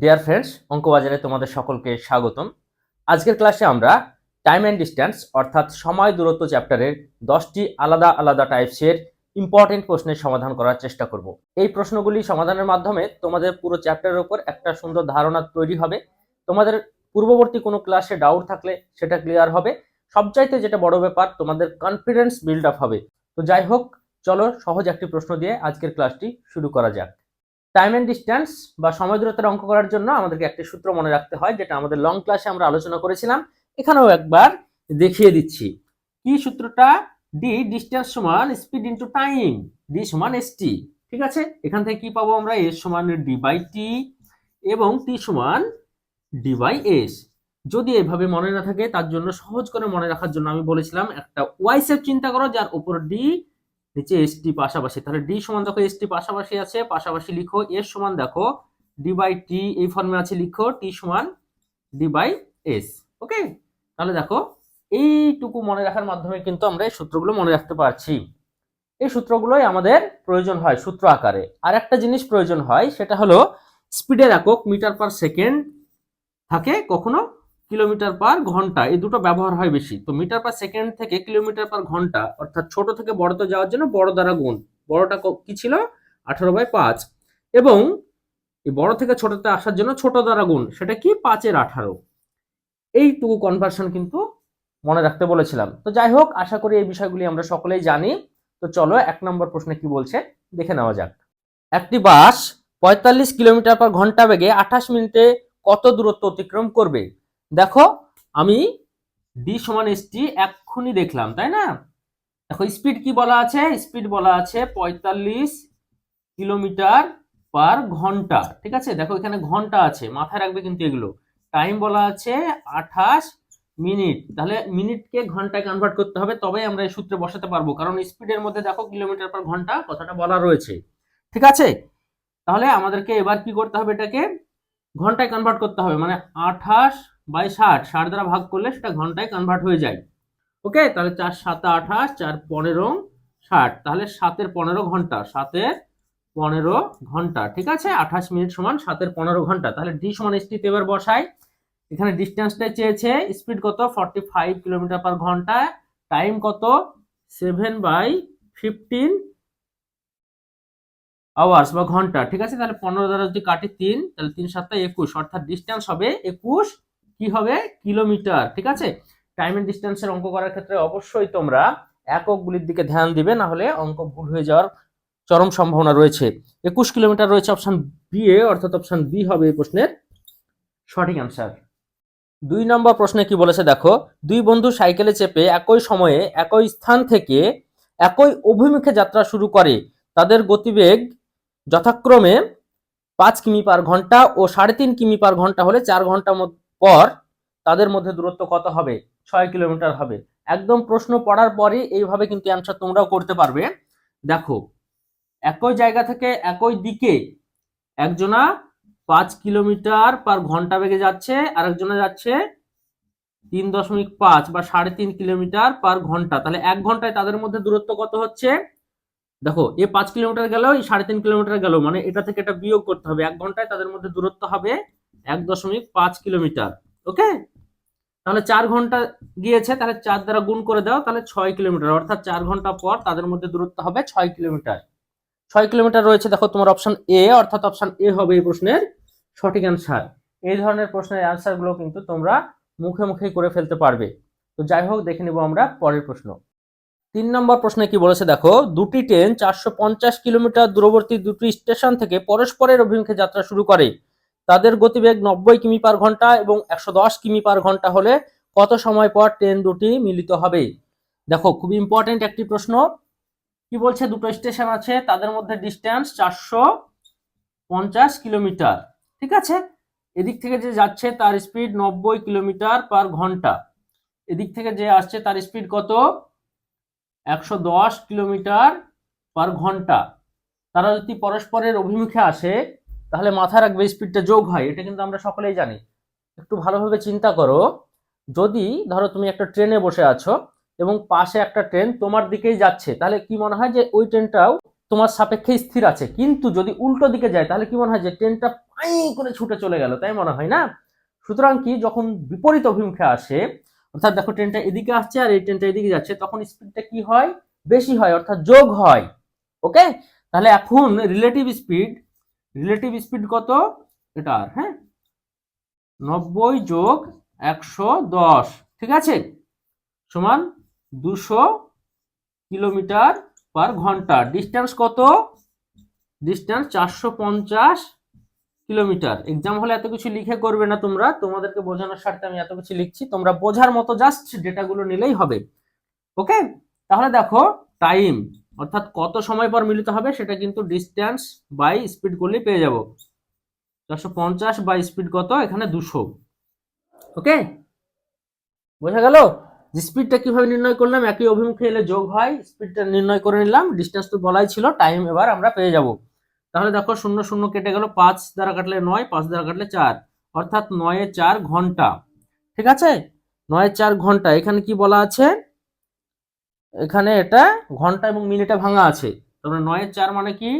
Dear friends অঙ্কবাজারে তোমাদের সকলকে স্বাগতম। আজকের ক্লাসে আমরা টাইম অ্যান্ড ডিস্ট্যান্স অর্থাৎ সময় দূরত্ব চ্যাপ্টারের দশটি আলাদা আলাদা টাইপসের ইম্পর্টেন্ট প্রশ্নের সমাধান করার চেষ্টা করব। এই প্রশ্নগুলি সমাধানের মাধ্যমে তোমাদের পুরো চ্যাপ্টারের উপর একটা সুন্দর ধারণা তৈরি হবে। তোমাদের পূর্ববর্তী কোনো ক্লাসে ডাউট থাকলে সেটা ক্লিয়ার হবে। সবচাইতে যেটা বড় ব্যাপার, তোমাদের কনফিডেন্স বিল্ড আপ হবে। তো যাই হোক, চলো সহজ একটি প্রশ্ন দিয়ে আজকের ক্লাসটি শুরু করা যাক। টাইম অ্যান্ড ডিস্ট্যান্স বা সময় দূরত্বের অঙ্ক করার জন্য আমাদেরকে একটি সূত্র মনে রাখতে হয়, যেটা আমাদের লং ক্লাসে আমরা আলোচনা করেছিলাম। এখানেও একবার দেখিয়ে দিচ্ছি। কি সূত্রটা? ডি ডিস্টেন্স সমান স্পিড ইন্টু টাইম ডি সমান এস টি ঠিক আছে? এখান থেকে কি পাবো আমরা? এস সমান ডি বাই টি এবং টি সমান ডি বাই এস যদি এভাবে মনে না থাকে, তার জন্য সহজ করে মনে রাখার জন্য আমি বলেছিলাম একটা ওয়াই সেপ চিন্তা করো, যার উপর ডি নিচে এস টি পাশাপাশি। তাহলে ডি সমান দেখো এস টি পাশাপাশি আছে, পাশাপাশি লিখো এস সমান দেখো ডি বাই টি এই ফর্মে আছে লিখো টি সমান ডি বাই এস ওকে তাহলে দেখো, এইটুকু মনে রাখার মাধ্যমে কিন্তু আমরা এই সূত্রগুলো মনে রাখতে পারছি। এই সূত্রগুলোই আমাদের প্রয়োজন হয় সূত্র আকারে। আর একটা জিনিস প্রয়োজন হয়, সেটা হলো স্পিডের একক মিটার পার সেকেন্ড থাকে কখনো কিলোমিটার পার ঘণ্টা, এই দুটো ব্যবহার হয় বেশি। তো মিটার পার সেকেন্ড থেকে কিলোমিটার পার ঘণ্টা, অর্থাৎ ছোট থেকে বড়তে যাওয়ার জন্য বড় দ্বারা গুণ। বড়টা ক- ছিল? আঠারো বাই পাঁচ। এবং এই বড় থেকে ছোটতে আসার জন্য ছোট দ্বারা গুণ, সেটা কি? পাঁচের আঠারো। এইটুকু কনভার্সন কিন্তু মনে রাখতে বলেছিলাম। তো যাই হোক, আশা করি এই বিষয়গুলি আমরা সকলেই জানি। তো চলো, এক নম্বর প্রশ্নে কি বলছে? দেখে নেওয়া যাক। একটি বাস পঁয়তাল্লিশ কিলোমিটার পার ঘণ্টা বেগে আঠাশ মিনিটে কত দূরত্ব অতিক্রম করবে? দেখো, আমি ডি সমান এস টি এক্ষুনি দেখলাম, তাই না? দেখো স্পিড কি বলা আছে? স্পিড বলা আছে পঁয়তাল্লিশ কিলোমিটার পার ঘণ্টা, ঠিক আছে? দেখো, এখানে ঘণ্টা আছে, মাথায় রাখবে কিন্তু এগুলো। টাইম বলা আছে আঠাশ মিনিট। তাহলে মিনিটকে ঘন্টায় কনভার্ট করতে হবে, তবেই আমরা এই সূত্রে বসাতে পারব। কারণ স্পিডের মধ্যে দেখো, কিলোমিটার পার ঘণ্টা কথাটা বলা রয়েছে। ঠিক আছে? তাহলে আমাদেরকে এবার কি করতে হবে এটাকে? ঘন্টায় কনভার্ট করতে হবে মানে আঠাশ বাই ষাট। ষাট দ্বারা ভাগ করলে সেটা ঘন্টায় কনভার্ট হয়ে যায়। ওকে? তাহলে চার সাতে আঠাশ, চার পনেরো, ষাট। তাহলে সাতের পনেরো ঘণ্টা, সাতের পনেরো ঘণ্টা। ঠিক আছে? আঠাশ মিনিট সমান সাতের পনেরো ঘণ্টা। তাহলে ডি সমান এস এবার বসাই। এখানে ডিস্টেন্সটা চেয়েছে স্পিড কত? ফর্টি ফাইভ কিলোমিটার পার ঘণ্টা। টাইম কত? সেভেন বাই ফিফটিন আওয়ার্স বা ঘণ্টা। ঠিক আছে? তাহলে পনেরো দ্বারা যদি কাটি তিন, তাহলে তিন সাতটা একুশ। অর্থাৎ ডিস্টেন্স হবে একুশ কি হবে? কিলোমিটার, ঠিক আছে? টাইম এন্ড ডিস্টেন্সের অঙ্ক করার ক্ষেত্রে অবশ্যই তোমরা এককগুলির দিকে ধ্যান দিবে, না হলে অঙ্ক ভুল হয়ে যাওয়ার চরম সম্ভাবনা রয়েছে। একুশ কিলোমিটার রয়েছে অপশন বি এ, অর্থাৎ অপশন বি হবে এই প্রশ্নের সঠিক অ্যান্সার দুই নম্বর প্রশ্নে কি বলেছে? দেখো, দুই বন্ধু সাইকেলে চেপে একই সময়ে একই স্থান থেকে একই অভিমুখে যাত্রা শুরু করে। তাদের গতিবেগ যথাক্রমে পাঁচ কিমি পার ঘণ্টা ও সাড়ে তিন কিমি পার ঘণ্টা হলে চার ঘণ্টা পর তাদের মধ্যে দূরত্ব কত হবে? ছয় কিলোমিটার হবে। একদম প্রশ্ন পড়ার পরে এইভাবে কিন্তু অ্যান্সার তোমরাও করতে পারবে। দেখো, একই জায়গা থেকে একই দিকে একজনা পাঁচ কিলোমিটার পার ঘণ্টা বেগে যাচ্ছে আর একজনা যাচ্ছে তিন দশমিক পাঁচ বা সাড়ে তিন কিলোমিটার পার ঘণ্টা। তাহলে এক ঘন্টায় তাদের মধ্যে দূরত্ব কত হচ্ছে? দেখো, এ পাঁচ কিলোমিটার গেল এই সাড়ে তিন কিলোমিটার গেল মানে এটা থেকে এটা বিয়োগ করতে হবে। এক ঘন্টায় তাদের মধ্যে দূরত্ব হবে এক দশমিক পাঁচ কিলোমিটার ওকে তাহলে চার ঘণ্টা গিয়েছে, তাহলে চার দ্বারা গুণ করে দাও, তাহলে ছয় কিলোমিটার, অর্থাৎ চার ঘণ্টা পর তাদের মধ্যে দূরত্ব হবে ছয় কিলোমিটার। ছয় কিলোমিটার রয়েছে, দেখো তোমার অপশন এ অর্থাৎ অপশন এ হবে এই প্রশ্নের সঠিক অ্যান্সার এই ধরনের প্রশ্নের অ্যান্সারগুলো কিন্তু তোমরা মুখে মুখেই করে ফেলতে পারবে। তো যাই হোক, দেখে নিব আমরা পরের প্রশ্ন। তিন নম্বর প্রশ্নে কি বলেছে, দেখো, দুটি ট্রেন চারশো পঞ্চাশ কিলোমিটার দূরবর্তী দুটি স্টেশন থেকে পরস্পরের অভিমুখে যাত্রা শুরু করে। তাদের গতিবেগ নব্বই কিমি পার ঘণ্টা এবং একশো দশ কিমি পার ঘণ্টা হলে কত সময় পর ট্রেন দুটি মিলিত হবে? দেখো, খুব ইম্পর্টেন্ট একটি প্রশ্ন। কি বলছে? দুটো স্টেশন আছে, তাদের মধ্যে ডিস্টেন্স চারশো পঞ্চাশ কিলোমিটার। ঠিক আছে? এদিক থেকে যে যাচ্ছে তার স্পিড নব্বই কিলোমিটার পার ঘণ্টা। এদিক থেকে যে আসছে তার স্পিড কত? একশো দশ কিলোমিটার পার ঘণ্টা। তারা যদি পরস্পরের অভিমুখে আসে তাহলে মাথায় রাখবে স্পিডটা যোগ হয়, এটা কিন্তু আমরা সকলেই জানি। একটু ভালোভাবে চিন্তা করো, যদি ধরো তুমি একটা ট্রেনে বসে আছো এবং পাশে একটা ট্রেন তোমার দিকেই যাচ্ছে, তাহলে কি মনে হয় যে ওই ট্রেনটাও তোমার সাপেক্ষে স্থির আছে? কিন্তু যদি উল্টো দিকে যায়, তাহলে কি মনে হয় যে ট্রেনটা পাই করে ছুটে চলে গেল, তাই মনে হয় না? সুতরাং কি যখন বিপরীত অভিমুখে আসে, অর্থাৎ দেখো ট্রেনটা এদিকে আসছে আর এই ট্রেনটা এদিকে যাচ্ছে, তখন স্পিডটা কি হয়? বেশি হয়, অর্থাৎ যোগ হয় ওকে তাহলে এখন রিলেটিভ স্পিড রিলেটিভ স্পিড কত? এটা আর হ্যাঁ? নব্বই যোগ একশো দশ, ঠিক আছে? সমান দুশো কিলোমিটার পার ঘণ্টা। ডিস্টেন্স কত? ডিস্টেন্স চারশো পঞ্চাশ কিলোমিটার। এক্সাম হলে এত কিছু লিখে করবে না তোমরা। তোমাদেরকে বোঝানোর স্বার্থে আমি এত কিছু লিখছি। তোমরা বোঝার মতো জাস্ট ডেটাগুলো নিলেই হবে। ওকে তাহলে দেখো টাইম অর্থাৎ কত সময় পর মিলিত হবে সেটা কিন্তু ডিস্টেন্স বাই স্পিড করলেই পেয়ে যাব। চারশো পঞ্চাশ বাই স্পিড কত? এখানে দুশো। ওকে? বোঝা গেল? স্পিডটা কীভাবে নির্ণয় করলাম? একই অভিমুখে এলে যোগ হয়। স্পিডটা নির্ণয় করে নিলাম। ডিস্টেন্স তো বলাই ছিল টাইম এবার আমরা পেয়ে যাব। তাহলে দেখো, শূন্য শূন্য কেটে গেল, পাঁচ দ্বারা কাটলে নয়, পাঁচ দ্বারা কাটলে চার। অর্থাৎ নয়ে চার ঘণ্টা। ঠিক আছে? নয় চার ঘণ্টা। এখানে কি বলা আছে? এখানে এটা ঘণ্টা এবং মিনিটে ভাঙা আছে। তারপরে নয়ের চার মানে কি?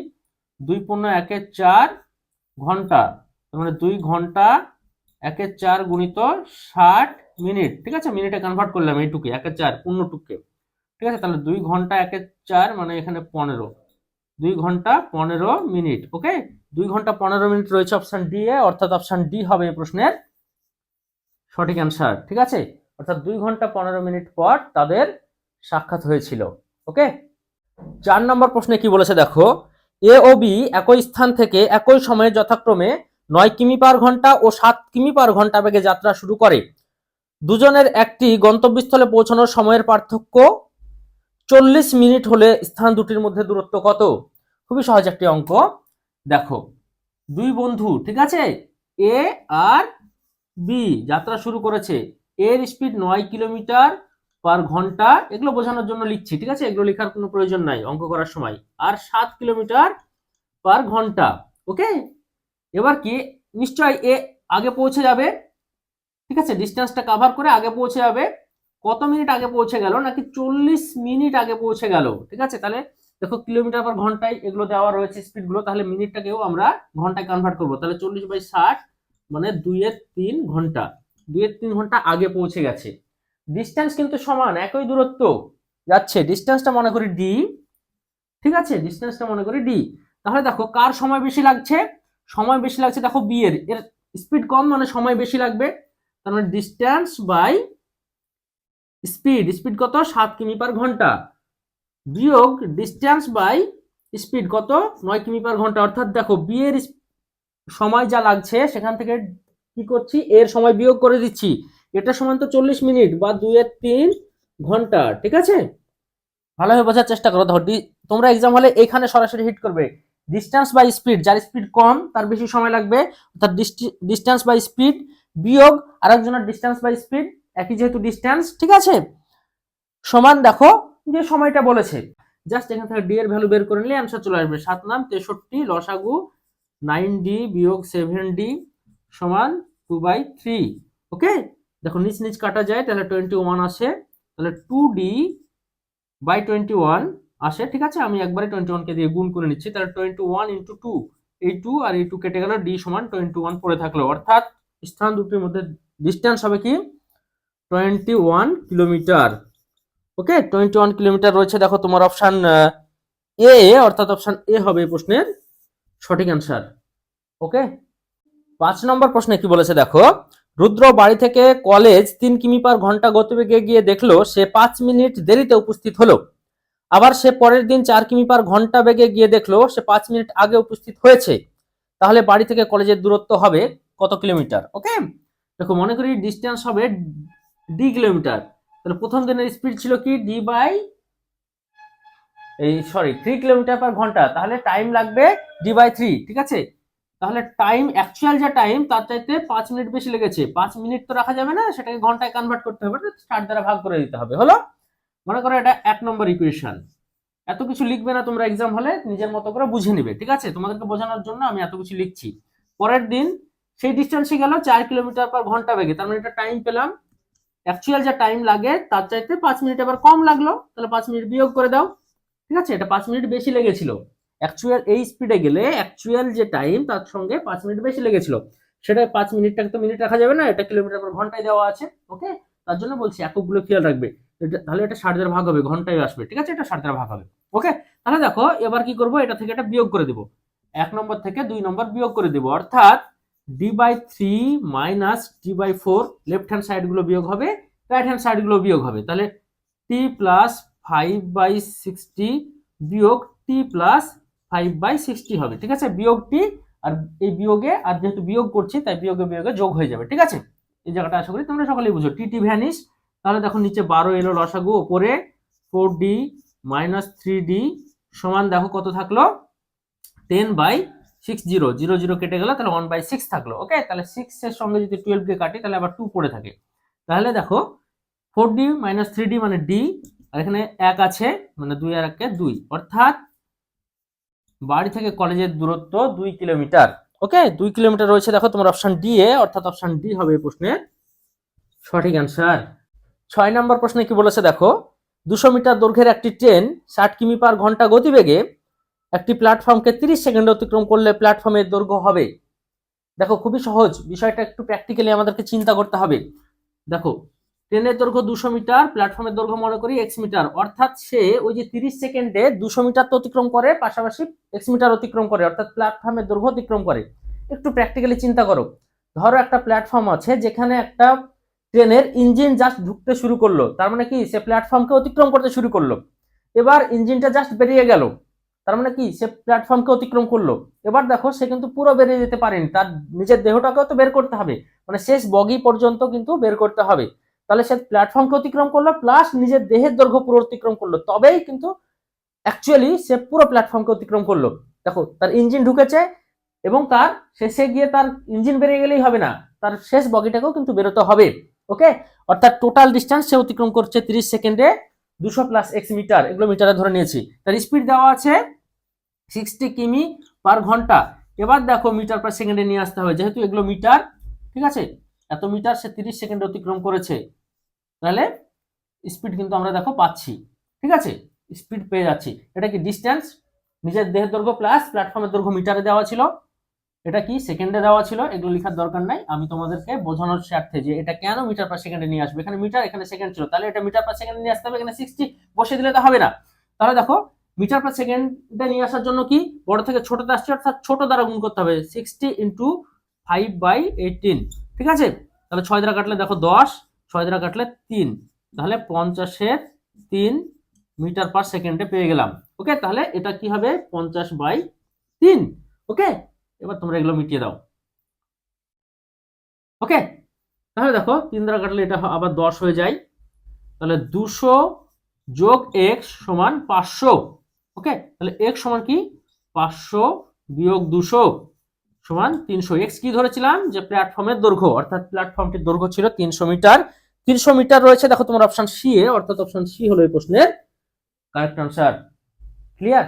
দুই পূর্ণ একের চার ঘণ্টা। তার মানে দুই ঘণ্টা একের চার গুণিত ষাট মিনিট। ঠিক আছে? মিনিটে কনভার্ট করলাম এইটুকে একের চার পূর্ণ পূর্ণটুককে। ঠিক আছে? তাহলে দুই ঘণ্টা একের চার মানে এখানে পনেরো। দুই ঘণ্টা পনেরো মিনিট, ওকে? দুই ঘণ্টা পনেরো মিনিট রয়েছে অপশান ডি এ, অর্থাৎ অপশান ডি হবে এই প্রশ্নের সঠিক অ্যান্সার ঠিক আছে? অর্থাৎ দুই ঘণ্টা পনেরো মিনিট পর তাদের সাক্ষাৎ হয়েছিল, ওকে? চার নম্বর প্রশ্নে কি বলেছে দেখো, এ ও বি একই স্থান থেকে একই সময়ে যথাক্রমে নয় কিমি পার ঘণ্টা ও সাত কিমি পার ঘণ্টা বেগে যাত্রা শুরু করে। দুজনের একটি গন্তব্যস্থলে পৌঁছানোর সময়ের পার্থক্য চল্লিশ মিনিট হলে স্থান দুটির মধ্যে দূরত্ব কত? খুবই সহজ একটি অঙ্ক। দেখো, দুই বন্ধু, ঠিক আছে? এ আর বি যাত্রা শুরু করেছে। এর স্পিড নয় কিলোমিটার পার ঘণ্টা এগুলো বোঝানোর জন্য লিখছি, ঠিক আছে? এগুলো লেখার কোনো প্রয়োজন নাই, অঙ্ক করার সময়। আর সাত কিলোমিটার পার ঘণ্টা ওকে এবার কি? নিশ্চয় এ আগে পৌঁছে যাবে, ঠিক আছে? ডিস্টেন্সটা কাভার করে আগে পৌঁছে যাবে। কত মিনিট আগে পৌঁছে গেল? নাকি চল্লিশ মিনিট আগে পৌঁছে গেল? ঠিক আছে? তাহলে দেখো কিলোমিটার পার ঘন্টায় এগুলো দেওয়া রয়েছে স্পিডগুলো তাহলে মিনিটটাকেও আমরা ঘন্টায় কনভার্ট করব। তাহলে চল্লিশ বাই ষাট মানে দুইয়ের তিন ঘণ্টা। দুইয়ের তিন ঘণ্টা আগে পৌঁছে গেছে। ডিস্টেন্স কিন্তু সমান, একই দূরত্ব। যাচ্ছে ডিস্টেন্সটা মনে করি ডি ঠিক আছে? ডিস্টেন্সটা মনে করি ডি তাহলে দেখো, কার সময় বেশি লাগছে? সময় বেশি লাগছে, দেখো বি এর। এর স্পিড কম মানে সময় বেশি লাগবে। তার মানে ডিস্টেন্স বাই স্পিড স্পিড কত? সাত কিমি পার ঘণ্টা। বিয়োগ ডিস্টেন্স বাই স্পিড কত? নয় কিমি পার ঘণ্টা। অর্থাৎ দেখো বি এর সময় যা লাগছে, সেখান থেকে কি করছি? এর সময় বিয়োগ করে দিচ্ছি। এটা সমান তো চল্লিশ মিনিট বা দুইয়ের তিন ঘণ্টা, ঠিক আছে? ভালোভাবে বোঝার চেষ্টা করো, ধর তোমরা এক্সাম হলে এখানে সরাসরি হিট করবে। ডিস্টেন্স বাই স্পিড যার স্পিড কম, তার বেশি সময় লাগবে। অর্থাৎ ডিস্টেন্স বাই স্পিড বিয়োগ আরেকজনের ডিস্টেন্স বাই স্পিড একই যেহেতু ডিস্টেন্স ঠিক আছে? সমান দেখো যে সময়টা বলেছে। জাস্ট এখান থেকে ডি এর ভ্যালু বের করে নিলে অ্যান্সার চলে আসবে। সাত নাম, তেষট্টি, লসাগু নাইন ডি বিয়োগ সেভেন ডি সমান টু বাই থ্রি ওকে দেখো নিচ নিচ কাটা যায়, তাহলে টোয়েন্টি ওয়ান আসে। তাহলে two D by twenty one আসে, ঠিক আছে? আমি একবারে টোয়েন্টি ওয়ানকে দিয়ে গুণ করে নিচ্ছি, তাহলে টোয়েন্টি ওয়ান ইন্টু টু এই টু আর এই টু কেটে গেল ডি সমান টোয়েন্টি ওয়ান পড়ে থাকল। অর্থাৎ স্থান দুটির মধ্যে ডিস্টেন্স হবে কি? Twenty one kilometre okay? Twenty one kilometre রয়েছে। দেখো তোমার অপশান এ অর্থাৎ অপশান এ হবে এই প্রশ্নের সঠিক অ্যান্সার ওকে? পাঁচ নম্বর প্রশ্নে কি বলেছে দেখো? রুদ্র বাড়ি থেকে কলেজ তিন কিমি পার ঘণ্টা গতিবেগে গিয়ে দেখল সে পাঁচ মিনিট দেরিতে উপস্থিত হলো। আবার সে পরের দিন চার কিমি পার ঘণ্টা বেগে গিয়ে দেখল সে পাঁচ মিনিট আগে উপস্থিত হয়েছে। তাহলে বাড়ি থেকে কলেজের দূরত্ব হবে কত কিলোমিটার? ওকে? দেখো, মনে করি ডিস্টেন্স হবে ডি কিলোমিটার। তাহলে প্রথম দিনের স্পিড ছিল কি? ডি বাই এই সরি থ্রি কিলোমিটার পার ঘণ্টা। তাহলে টাইম লাগবে ডি বাই থ্রি ঠিক আছে? তাহলে টাইম অ্যাকচুয়াল যা টাইম তার চাইতে পাঁচ মিনিট বেশি লেগেছে। পাঁচ মিনিট তো রাখা যাবে না, সেটাকে ঘন্টায় কনভার্ট করতে হবে ষাট দ্বারা ভাগ করে দিতে হবে। হলো? মনে করো এটা এক নম্বর ইকুয়েশন এত কিছু লিখবে না তোমরা এক্সাম হলে, নিজের মতো করে বুঝে নিবে, ঠিক আছে? তোমাদেরকে বোঝানোর জন্য আমি এত কিছু লিখছি। পরের দিন, সেই ডিস্টেন্সে গেল চার কিলোমিটার পার ঘণ্টা বেগে, তার মানে এটা টাইম পেলাম। অ্যাকচুয়াল যা টাইম লাগে, তার চাইতে পাঁচ মিনিট আবার কম লাগল, তাহলে পাঁচ মিনিট বিয়োগ করে দাও। ঠিক আছে? এটা পাঁচ মিনিট বেশি লেগেছিল। অ্যাকচুয়াল এই স্পিডে গেলে অ্যাকচুয়াল যে টাইম তার সঙ্গে পাঁচ মিনিট বেশি লেগেছিল। সেটা পাঁচ মিনিটটাকে তো মিনিট রাখা যাবে না, এটা কিলোমিটার পর ঘন্টায় দেওয়া আছে ওকে তার জন্য বলছি এককগুলো খেয়াল রাখবে। তাহলে এটা দ্বারা ভাগ হবে, ঘন্টায় আসবে, ঠিক আছে? এটা ষাট ভাগ হবে ওকে তাহলে দেখো, এবার কি করব? এটা থেকে এটা বিয়োগ করে দেবো। এক নম্বর থেকে দুই নম্বর বিয়োগ করে দেবো, অর্থাৎ D by three minus D by four left hand সাইডগুলো বিয়োগ হবে রাইট হ্যান্ড সাইডগুলো বিয়োগ হবে। তাহলে T plus five by sixty বিয়োগ T plus five by sixty হবে, ঠিক আছে? বিয়োগটি আর এই বিয়োগে, আর যেহেতু বিয়োগ করছি, তাই বিয়োগে বিয়োগে যোগ হয়ে যাবে, ঠিক আছে? এই জায়গাটা আশা করি তোমরা সকলেই বুঝো। টি টি ভ্যানিস তাহলে দেখো নিচে বারো এলো লসাগু, ওপরে four D minus three D সমান দেখো কত থাকল? Ten by six zero zero zero কেটে গেল, তাহলে ওয়ান বাই সিক্স থাকল ওকে তাহলে সিক্স এর সঙ্গে যদি টুয়েলভ কে কাটি, তাহলে আবার টু পড়ে থাকে। তাহলে দেখো four D minus three D মানে ডি আর এখানে এক আছে মানে দুই আর একে দুই। অর্থাৎ বাড়ি থেকে কলেজের দূরত্ব দুই কিলোমিটার। ওকে দুই কিলোমিটার রয়েছে, দেখো তোমার অপশন ডি এ, অর্থাৎ অপশন ডি হবে এই প্রশ্নের সঠিক অ্যান্সার ছয় নম্বর প্রশ্নে কি বলেছে, দেখো, দুশো মিটার দৈর্ঘ্যের একটি ট্রেন ষাট কিমি পার ঘণ্টা গতিবেগে একটি প্ল্যাটফর্মকে তিরিশ সেকেন্ড অতিক্রম করলে প্ল্যাটফর্মের দৈর্ঘ্য হবে। দেখো, খুবই সহজ। বিষয়টা একটু প্র্যাকটিক্যালি আমাদেরকে চিন্তা করতে হবে। দেখো ট্রেনের দৈর্ঘ্য দুশো মিটার প্ল্যাটফর্মের দৈর্ঘ্য মনে করি এক্স মিটার অর্থাৎ সে ওই যে তিরিশ সেকেন্ডে দুশো মিটার তো অতিক্রম করে, পাশাপাশি এক্স মিটার অতিক্রম করে, অর্থাৎ প্ল্যাটফর্মের দৈর্ঘ্য অতিক্রম করে। একটু প্র্যাকটিক্যালি চিন্তা করো। ধরো একটা প্ল্যাটফর্ম আছে যেখানে একটা ট্রেনের ইঞ্জিন জাস্ট ঢুকতে শুরু করল। তার মানে কি? সে প্ল্যাটফর্মকে অতিক্রম করতে শুরু করল। এবার ইঞ্জিনটা জাস্ট বেরিয়ে গেল। তার মানে কি? সে প্ল্যাটফর্মকে অতিক্রম করল। এবার দেখো, সে কিন্তু পুরো বেরিয়ে যেতে পারেনি। তার নিজের দেহটাকেও তো বের করতে হবে। মানে শেষ বগি পর্যন্ত কিন্তু বের করতে হবে। তাহলে সে প্ল্যাটফর্মকে অতিক্রম করল প্লাস নিজের দেহের দৈর্ঘ্য পুরো অতিক্রম করল। তবেই কিন্তু অ্যাকচুয়ালি সে পুরো প্ল্যাটফর্মকে অতিক্রম করল। দেখো, তার ইঞ্জিন ঢুকেছে এবং তার শেষে গিয়ে তার ইঞ্জিন বেরিয়ে গেলেই হবে না। তার শেষ বগিটাকেও কিন্তু বেরোতে হবে ওকে অর্থাৎ টোটাল ডিস্টেন্স সে অতিক্রম করছে তিরিশ সেকেন্ডে দুশো প্লাস এক্স মিটার এগুলো মিটারে ধরে নিয়েছি। তার স্পিড দেওয়া আছে সিক্সটি কিমি পার ঘণ্টা। এবার দেখো মিটার পার সেকেন্ডে নিয়ে আসতে হবে, যেহেতু এগুলো মিটার ঠিক আছে? এত মিটার সে তিরিশ সেকেন্ডে অতিক্রম করেছে। তাহলে স্পিড কিন্তু আমরা দেখো পাচ্ছি, ঠিক আছে? স্পিড পেয়ে যাচ্ছি। এটা কি ডিস্টেন্স নিজের দেহের দৈর্ঘ্য প্লাস প্ল্যাটফর্মের দৈর্ঘ্য মিটারে দেওয়া ছিল। এটা কি সেকেন্ডে দেওয়া ছিল? এগুলো লেখার দরকার নাই। আমি তোমাদেরকে বোঝানোর স্বার্থে যে এটা কেন মিটার পার সেকেন্ডে নিয়ে আসবে? এখানে মিটার এখানে সেকেন্ড ছিল। তাহলে এটা মিটার পার সেকেন্ডে নিয়ে আসতে হবে? এখানে সিক্সটি বসে দিলে তো হবে না। তাহলে দেখো মিটার পার সেকেন্ডে নিয়ে আসার জন্য কি? বড় থেকে ছোটতে আসছে, অর্থাৎ ছোট দ্বারা গুণ করতে হবে। Sixty into five by eighteen ঠিক আছে? তাহলে ছয় দ্বারা কাটলে দেখো দশ ছয় দ্বারা কাটলে তিন। তাহলে পঞ্চাশের তিন মিটার পার সেকেন্ডে পেয়ে গেলাম। ওকে, তাহলে এটা কি হবে? পঞ্চাশ বাই তিন। ওকে, এবার তোমরা এগুলো মিটিয়ে দাও। ওকে, তাহলে দেখো, তিন দ্বারা কাটলে এটা আবার দশ হয়ে যায়। তাহলে দুশো যোগ এক্স সমান পাঁচশো। ওকে, তাহলে এক্স সমান কি? পাঁচশো বিয়োগ দুশো। সমান তিনশো এক্স কি ধরেছিলাম? যে প্ল্যাটফর্মের দৈর্ঘ্য, অর্থাৎ প্ল্যাটফর্মটির দৈর্ঘ্য ছিল তিনশো মিটার। তিনশো মিটার রয়েছে, দেখো তোমার অপশন সি এ, অর্থাৎ অপশন সি হলো এই প্রশ্নের কারেক্ট আনসার ক্লিয়ার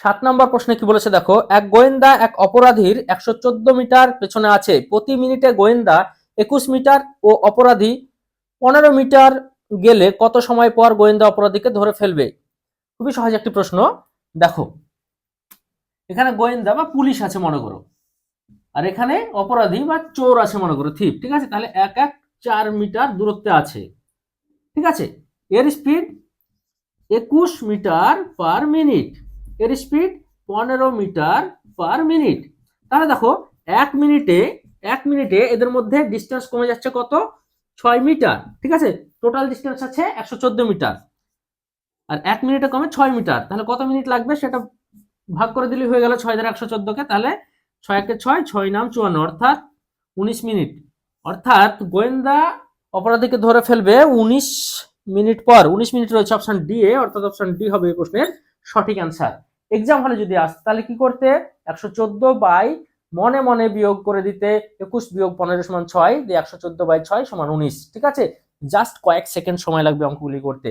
সাত নম্বর প্রশ্নে কি বলেছে, দেখো, এক গোয়েন্দা এক অপরাধীর একশো চোদ্দ মিটার পেছনে আছে। প্রতি মিনিটে গোয়েন্দা একুশ মিটার ও অপরাধী পনেরো মিটার গেলে কত সময় পর গোয়েন্দা অপরাধীকে ধরে ফেলবে? খুবই সহজ একটি প্রশ্ন। দেখো এখানে গোয়েন্দা বা পুলিশ আছে মনে করো। আর এখানে অপরাধী বা চোর আছে মনে করো থিপ ঠিক আছে? তাহলে এক এক চার মিটার দূরত্বে আছে, ঠিক আছে? এর স্পিড একুশ মিটার পার মিনিট এর স্পিড পনেরো মিটার পার মিনিট তাহলে দেখো, এক মিনিটে এক মিনিটে এদের মধ্যে ডিস্টেন্স কমে যাচ্ছে কত? ছয় মিটার, ঠিক আছে? টোটাল ডিস্টেন্স আছে একশো চোদ্দ মিটার। আর এক মিনিটে কমে ছয় মিটার, তাহলে কত মিনিট লাগবে? সেটা ভাগ করে দিলে হয়ে গেল ছয় দ্বারা একশো চোদ্দকে, তাহলে ছয় একে ছয় ছয় নাম চুয়ান্ন, অর্থাৎ উনিশ মিনিট। অর্থাৎ গোয়েন্দা অপরাধীকে ধরে ফেলবে উনিশ মিনিট পর। উনিশ মিনিট রয়েছে অপশন ডি এ, অর্থাৎ অপশন ডি হবে এই প্রশ্নের সঠিক অ্যান্সার এক্সাম হলে যদি আসতে তাহলে কি করতে? একশো চোদ্দ বাই মনে মনে বিয়োগ করে দিতে, একুশ বিয়োগ পনেরো সমান ছয়, দিয়ে একশো চোদ্দ বাই ছয় সমান উনিশ, ঠিক আছে? জাস্ট কয়েক সেকেন্ড সময় লাগবে অঙ্কগুলি করতে।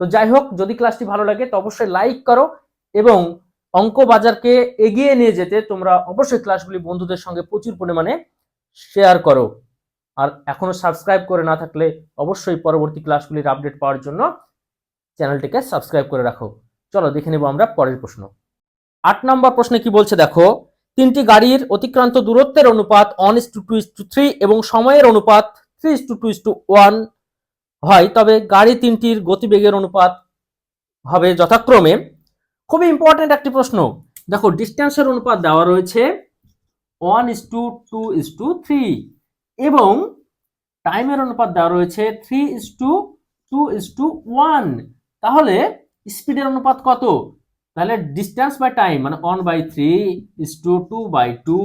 তো যাই হোক, যদি ক্লাসটি ভালো লাগে, তো অবশ্যই লাইক করো এবং অঙ্ক বাজারকে এগিয়ে নিয়ে যেতে তোমরা অবশ্যই ক্লাসগুলি বন্ধুদের সঙ্গে প্রচুর পরিমাণে শেয়ার করো। আর এখনও সাবস্ক্রাইব করে না থাকলে অবশ্যই পরবর্তী ক্লাসগুলির আপডেট পাওয়ার জন্য চ্যানেলটিকে সাবস্ক্রাইব করে রাখো। চলো দেখে নেব আমরা পরের প্রশ্ন। আট নম্বর প্রশ্নে কি বলছে? দেখো, তিনটি গাড়ির অতিক্রান্ত দূরত্বের অনুপাত one is to two is to three এবং সময়ের অনুপাত three is to two is to one হয়, তবে গাড়ি তিনটির গতিবেগের অনুপাত হবে যথাক্রমে খুবই ইম্পর্টেন্ট একটি প্রশ্ন। দেখো ডিস্টেন্সের অনুপাত দেওয়া রয়েছে one is to two is to three এবং টাইমের অনুপাত দেওয়া রয়েছে three is to two is to one তাহলে স্পিডের অনুপাত কত? তাহলে ডিস্টেন্স বাই টাইম মানে one by three is to two by two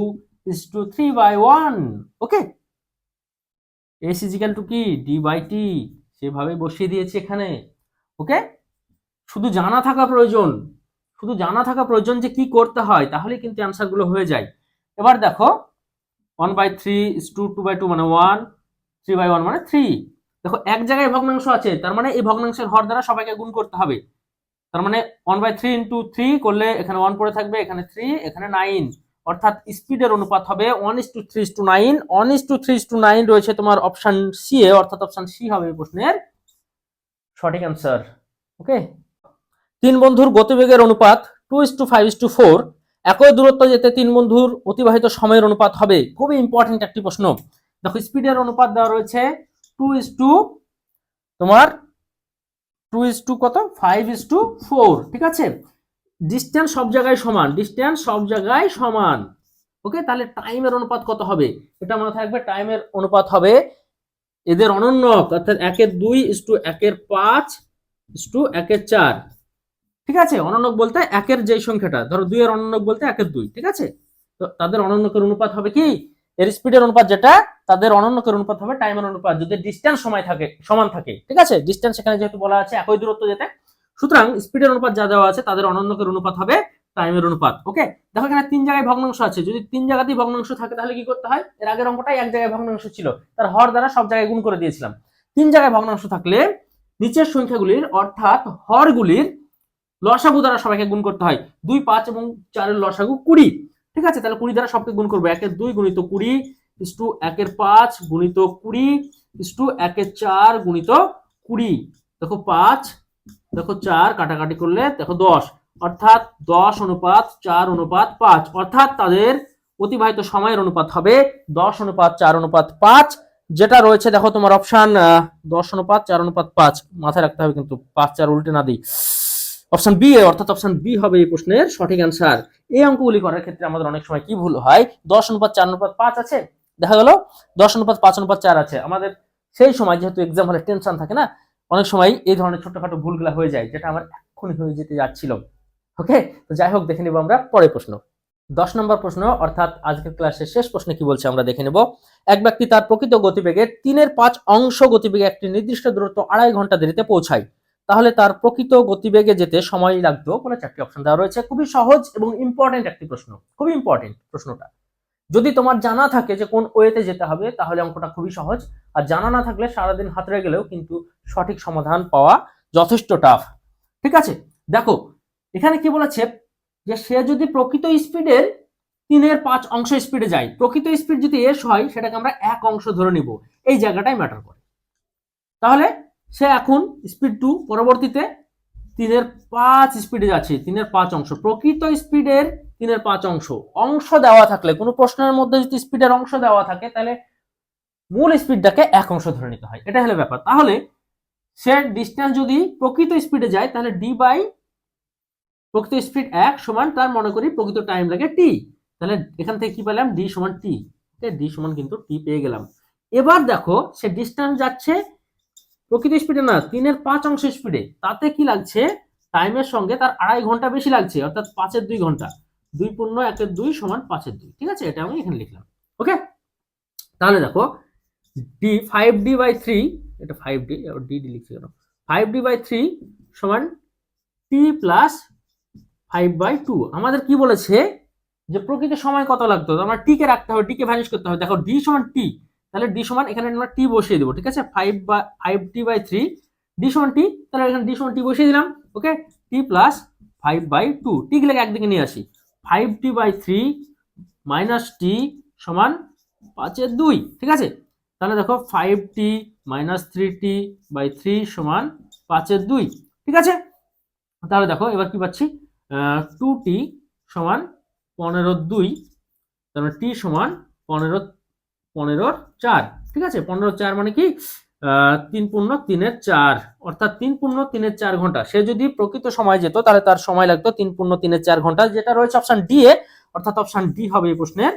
is to three by one okay S equal to কি? ডি বাই টি সেভাবে বসিয়ে দিয়েছি এখানে। ওকে শুধু জানা থাকা প্রয়োজন। শুধু জানা থাকা প্রয়োজন যে কি করতে হয় তাহলে কিন্তু অ্যান্সারগুলো হয়ে যায়। এবার দেখো one by three is two two by two মানে ওয়ান থ্রি বাই ওয়ান মানে থ্রি দেখো, এক জায়গায় ভগ্নাংশ আছে, তার মানে এই ভগ্নাংশের হর দ্বারা সবাইকে গুণ করতে হবে। তার মানে one by three into three করলে এখানে ওয়ান পড়ে থাকবে, এখানে থ্রি এখানে নাইন অর্থাৎ স্পিডের অনুপাত হবে one is two three two nine one is two three two nine রয়েছে তোমার অপশান সি এ, অর্থাৎ অপশান সি হবে প্রশ্নের সঠিক অ্যান্সার ওকে তিন বন্ধুর গতিবেগের অনুপাত two is two five is two four একই দূরত্ব যেতে তিন বন্ধুর অতিবাহিত সময়ের অনুপাত হবে। খুবই ইম্পর্টেন্ট একটি প্রশ্ন। দেখো স্পিডের অনুপাত দেওয়া রয়েছে টু ইস টু তোমার টু ইস টু কত? ফাইভ ইস টু ফোর ঠিক আছে? ডিস্টেন্স সব জায়গায় সমান। ডিস্টেন্স সব জায়গায় সমান। ওকে? তাহলে টাইমের অনুপাত কত হবে? এটা মনে থাকবে টাইমের অনুপাত হবে এদের অনন্যক অর্থাৎ একের দুই ইস টু একের পাঁচ ইস টু একের চার। ঠিক আছে? অনন্যক বলতে একের যে সংখ্যাটা, ধরো দুই এর অনন্যক বলতে একের দুই, ঠিক আছে? তো তাদের অনন্যকের অনুপাত হবে কি? এর স্পিডের অনুপাত যেটা, তাদের অনন্যকের অনুপাত হবে টাইমের অনুপাত, যদি ডিস্টেন্স সময় থাকে, সমান থাকে, ঠিক আছে? ডিস্টেন্স এখানে যেহেতু বলা আছে, একই দূরত্ব যেতে। সুতরাং স্পিডের অনুপাত যা দেওয়া আছে, তাদের অনন্যকের অনুপাত হবে টাইমের অনুপাত ওকে দেখো এখানে তিন জায়গায় ভগ্নাংশ আছে, যদি তিন জায়গাতেই ভগ্নাংশ থাকে, তাহলে কি করতে হয়? এর আগের অঙ্কটাই এক জায়গায় ভগ্নাংশ ছিল, তার হর দ্বারা সব জায়গায় গুণ করে দিয়েছিলাম। তিন জায়গায় ভগ্নাংশ থাকলে, নিচের সংখ্যাগুলির, অর্থাৎ হরগুলির লসাগু দ্বারা সবাইকে গুণ করতে হয়। দুই, পাঁচ এবং চারের লসাগু কুড়ি। ঠিক আছে? তাহলে কুড়ি দ্বারা সবকে গুণ করব। একের দুই গুণিত কুড়ি ইস টু একের পাঁচ গুণিত কুড়ি ইস টু একের চার গুণিত কুড়ি। দেখো পাঁচ, দেখো চার, কাটাকাটি করলে দেখো দশ। অর্থাৎ দশ অনুপাত চার অনুপাত পাঁচ। অর্থাৎ তাদের অতিবাহিত সময়ের অনুপাত হবে দশ অনুপাত চার অনুপাত পাঁচ। যেটা রয়েছে, দেখো তোমার অপশান দশ অনুপাত চার অনুপাত পাঁচ। মাথায় রাখতে হবে কিন্তু, পাঁচ, চার উল্টে না দিই। অপশন বি অর্থাৎ অপশন বি হবে এই প্রশ্নের সঠিক অ্যান্সার এই অঙ্কগুলি করার ক্ষেত্রে আমাদের অনেক সময় কি ভুল হয়? দশ অনুপাত চার অনুপাত পাঁচ আছে? দেখা গেল, দশ অনুপাত পাঁচ অনুপাত চার আছে। আমাদের সেই সময় যেহেতু এক্সাম হলে টেনশন থাকে না, অনেক সময় এই ধরনের ছোটখাটো ভুলগুলা হয়ে যায়, যেটা আমার এক্ষুনি হয়ে যেতে যাচ্ছিল। ওকে তো যাই হোক, দেখে নিব আমরা পরের প্রশ্ন। দশ নম্বর প্রশ্ন, অর্থাৎ আজকের ক্লাসের শেষ প্রশ্নে কি বলছে আমরা দেখে নেব। এক ব্যক্তি তার প্রকৃত গতিবেগের তিনের পাঁচ অংশ গতিবেগে একটি নির্দিষ্ট দূরত্ব আড়াই ঘণ্টা দেরিতে পৌঁছায়। তাহলে তার প্রকৃত গতিবেগে যেতে সময় লাগতো বলে চারটি অপশন দেওয়া রয়েছে। খুবই সহজ এবং ইম্পর্টেন্ট একটি প্রশ্ন, খুবই ইম্পর্টেন্ট প্রশ্নটা। যদি তোমার জানা থাকে যে কোন ওয়েতে যেতে হবে, তাহলে অঙ্কটা খুবই সহজ। আর জানা না থাকলে সারাদিন হাতড়ে গেলেও কিন্তু সঠিক সমাধান পাওয়া যথেষ্ট টাফ ঠিক আছে? দেখো, এখানে কি বলেছে যে সে যদি প্রকৃত স্পিডের তিনের পাঁচ অংশ স্পিডে যায়, প্রকৃত স্পিড যদি এস হয়, সেটাকে আমরা এক অংশ ধরে নিব। এই জায়গাটাই ম্যাটার করে। তাহলে সে এখন স্পিড টু পরবর্তীতে তিনের পাঁচ স্পিডে যাচ্ছে, তিনের পাঁচ অংশ। প্রকৃত স্পিডের তিনের পাঁচ অংশ। অংশ দেওয়া থাকলে, কোনো প্রশ্নের মধ্যে যদি স্পিডের অংশ দেওয়া থাকে, তাহলে মূল স্পিডটাকে এক অংশ ধরে নিতে হয়। এটা হলো ব্যাপার। তাহলে সে ডিস্টেন্স যদি প্রকৃত স্পিডে যায়, তাহলে ডি বাই প্রকৃত স্পিড এক সমান তার মনে করি প্রকৃত টাইম লাগে টি তাহলে এখান থেকে কি পেলাম? ডি সমান টি ডি সমান কিন্তু টি পেয়ে গেলাম। এবার দেখো, সে ডিস্টেন্স যাচ্ছে প্রকৃত স্পিডে না, তিনের পাঁচ অংশ স্পিডে তাতে কি লাগছে? টাইমের সঙ্গে তার আড়াই ঘণ্টা বেশি লাগছে, অর্থাৎ পাঁচের দুই ঘণ্টা। দুই পূর্ণ, একের দুই সমান পাঁচের দুই। ঠিক আছে? এটা আমি এখানে লিখলাম। ওকে তাহলে দেখো D five D by three এটা ফাইভ ডি ডি ডি লিখছি কেন? ফাইভ ডি বাই থ্রি সমান T plus five by two আমাদের কি বলেছে? যে প্রকৃত সময় কত লাগতো? আমরা টিকে রাখতে হবে টিকে ভ্যানিশ করতে হবে। দেখো ডি সমান টি তাহলে ডি সমান এখানে আমরা টি বসিয়ে দেবো, ঠিক আছে? ফাইভ বা five T by three D সমান টি তাহলে এখানে ডি সমান টি বসিয়ে দিলাম okay T plus five by two T গুলো একদিকে নিয়ে আসি। Five T by three minus T সমান পাঁচের দুই, ঠিক আছে? তাহলে দেখো five T minus three T by three সমান পাঁচের দুই, ঠিক আছে? তাহলে দেখো এবার কি পাচ্ছি? টু টি সমান পনেরো দুই মানে টি সমান পনেরো পনেরোর চার, ঠিক আছে? পনেরো চার মানে কি? তিন পূর্ণ তিনের চার, অর্থাৎ তিন পূর্ণ তিনের চার ঘণ্টা। সে যদি প্রকৃত সময় যেত, তাহলে তার সময় লাগতো তিন পূর্ণ তিনের চার ঘণ্টা। যেটা রয়েছে অপশন ডি এ, অর্থাৎ অপশন ডি হবে এই প্রশ্নের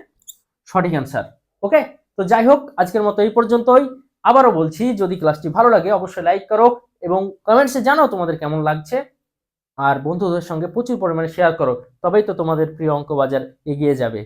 সঠিক অ্যান্সার ওকে তো যাই হোক, আজকের মতো এই পর্যন্তই। আবারও বলছি, যদি ক্লাসটি ভালো লাগে, অবশ্যই লাইক করো এবং কমেন্টসে জানাও তোমাদের কেমন লাগছে। আর বন্ধুদের সঙ্গে প্রচুর পরিমাণে শেয়ার করো। তবেই তো তোমাদের প্রিয় অঙ্ক বাজার এগিয়ে যাবে।